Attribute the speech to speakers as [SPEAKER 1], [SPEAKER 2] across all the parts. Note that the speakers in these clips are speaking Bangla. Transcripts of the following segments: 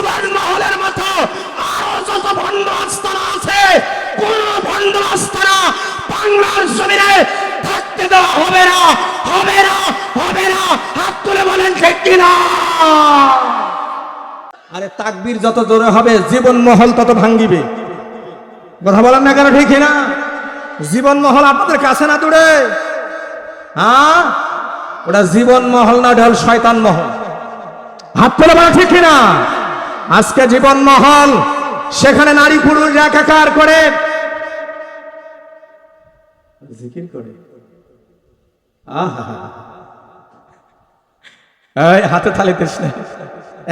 [SPEAKER 1] জীবন মহলের মতো আরও যত ভণ্ড আস্তানা আছে, কোন ভণ্ড আস্তানা বাংলার জমিনে থাকতে দেওয়া হবে না হবে না হবে না। হাত তুলে বলেন, ঠিক কিনা?
[SPEAKER 2] আরে তাকবীর যত জোরে হবে, জীবন মহল তত ভাঙ্গিবে। কথা বলেন না কেন, ঠিক না জীবন মহল আপনাদের কাছে না দূরে? হ্যাঁ ওটা জীবন মহল না, ওটা শয়তান মহল। হাত তুলে বলা ঠিক না আজকে জীবন মহল, সেখানে নারী পুরুষ একাকার করে। জিকির করে। হাতে থালিতেস না।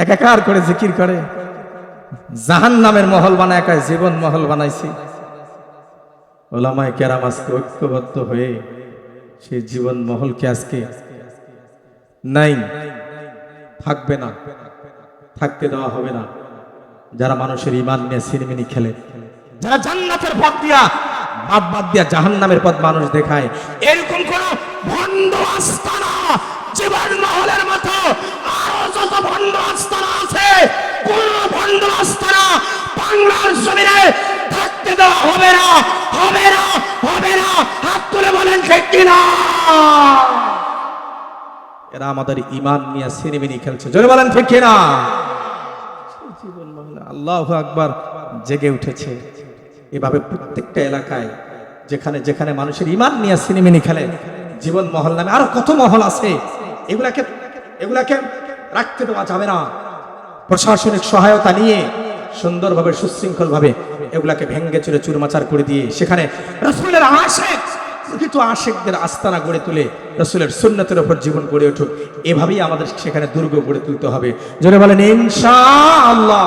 [SPEAKER 2] একাকার করে জিকির করে। জাহান নামের মহল বানায় একা জীবন মহল বানাইছি। ওলামায় কেরাম আজকে ঐক্যবদ্ধ হয়ে সে জীবন মহলকে আজকে নাই, থাকবে না। থাকতে দেওয়া হবে না। যারা মানুষের ইমান নিয়ে সিনেমিনি খেলে, যারা জান্নাতের পথ দিয়া বাদ বাদ দিয়া জাহান নামের পথ মানুষ দেখায়,
[SPEAKER 1] এরকম কোন ভণ্ড আস্তানা জীবন মহলের মতো আরও যত ভণ্ড আস্তানা আছে, কোন ভণ্ড আস্তানা বাংলার জমিনে থাকতে দেওয়া হবে না হবে না হবে না। হাত তুলে বলেন, ঠিক কিনা
[SPEAKER 2] এরা আমাদের ইমান নিয়ে সিনেমিনি খেলছে। জোরে বলেন, ঠিক কিনা আল্লাহ আকবার জেগে উঠেছে। এভাবে প্রত্যেকটা এলাকায়, যেখানে যেখানে মানুষের ইমান নিয়ে সিনেমিনি খেলে, জীবন মহল নামে আরও কত মহল আছে, এগুলাকে এগুলাকে রাখতে দেওয়া যাবে না। প্রশাসনিক সহায়তা নিয়ে সুন্দরভাবে, সুশৃঙ্খলভাবে এগুলাকে ভেঙ্গে চুরে চুরমাচার করে দিয়ে সেখানে রসুলের আশেক, প্রকৃত আশেকদের আস্তানা গড়ে তুলে রসুলের সুন্নতের ওপর জীবন গড়ে উঠুক। এভাবেই আমাদের সেখানে দুর্গ গড়ে তুলতে হবে। জোরে বলেন ইনশা আল্লাহ